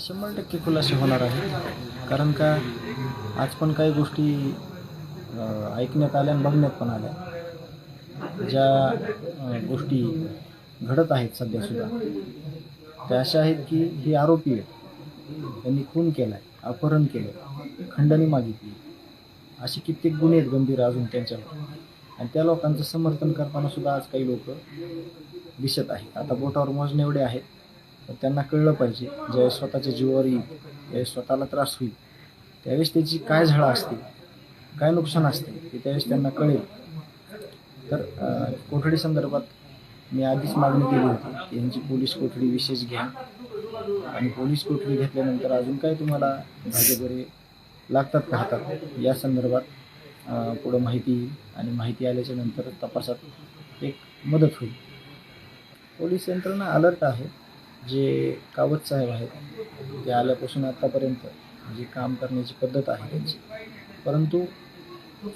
शंभर टक्के खुलासे होणार आहे. कारण का आज पण काही गोष्टी ऐकण्यात आल्या आणि बघण्यात पण आल्या. ज्या गोष्टी घडत आहेत सध्यासुद्धा त्या अशा आहेत की हे आरोपी आहेत. त्यांनी खून केला आहे अपहरण केलं खंडणी मागितली. असे कित्येक गुन्हे आहेत गंभीर अजून त्यांच्यावर. आणि त्या लोकांचं समर्थन करताना सुद्धा आज काही लोक दिसत आहेत. आता बोटावर मोजणे एवढे आहेत. तर त्यांना कळलं पाहिजे ज्यावेळेस स्वतःच्या जीवावर येईल त्यावेळेस स्वतःला त्रास होईल त्यावेळेस त्याची काय झाडं असते काय नुकसान असते ते त्यावेळेस त्यांना कळेल. तर कोठडी संदर्भात मी आधीच मागणी केली होती की यांची पोलीस कोठडी विशेष घ्या. आणि पोलीस कोठडी घेतल्यानंतर अजून काय तुम्हाला भाजपरे लागतात का हातात? या संदर्भात पुढं माहिती येईल आणि माहिती आल्याच्यानंतर तपासात एक मदत होईल. पोलीस यंत्रणा अलर्ट आहे. जे कावत साहेब आहेत ते आल्यापासून आत्तापर्यंत जे काम करण्याची पद्धत आहे त्यांची. परंतु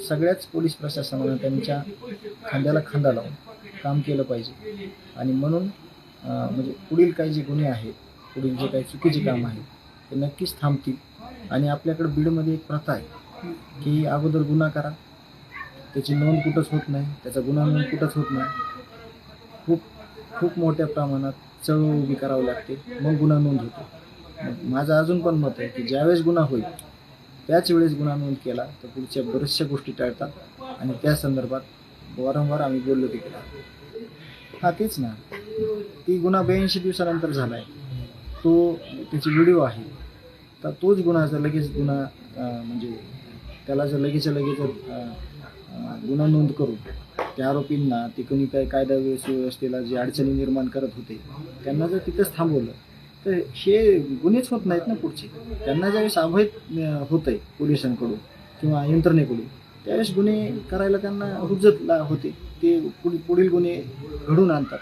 सगळ्याच पोलीस प्रशासनानं त्यांच्या खांद्याला खांदा लावून काम केलं पाहिजे. आणि म्हणून म्हणजे पुढील काही जे गुन्हे आहेत पुढील जे काही चुकीचे काम आहेत ते नक्कीच थांबतील. आणि आपल्याकडं बीडमध्ये एक प्रथा आहे की अगोदर गुन्हा करा. त्याची नोंद कुठंच होत नाही त्याचा गुन्हा नोंद कुठंच होत नाही. खूप खूप मोठ्या प्रमाणात चळवळ उभी करावी लागते मग गुन्हा नोंद होतो. मग माझं अजून पण मत आहे की ज्यावेळेस गुन्हा होईल त्याच वेळेस गुन्हा नोंद केला तर पुढच्या बऱ्याचशा गोष्टी टाळतात आणि त्या संदर्भात वारंवार आम्ही बोललो तिकडे. हा तेच ना. ती गुन्हा ब्याऐंशी दिवसानंतर झाला आहे तो त्याची व्हिडिओ आहे. तर तोच गुन्हा जर लगेच गुन्हा म्हणजे त्याला जर लगेच लगेच गुन्हा नोंद करून त्या आरोपींना ते काय कायदा सुव्यवस्थेला व्यवस्थेला जे अडचणी निर्माण करत होते त्यांना जर तिथंच थांबवलं तर हे गुन्हेच होत नाहीत ना पुढचे. त्यांना ज्यावेळेस अवैध होत आहे पोलिसांकडून किंवा यंत्रणेकडून त्यावेळेस गुन्हे करायला त्यांना हुज्जत होते. ते पुढील गुन्हे घडून आणतात.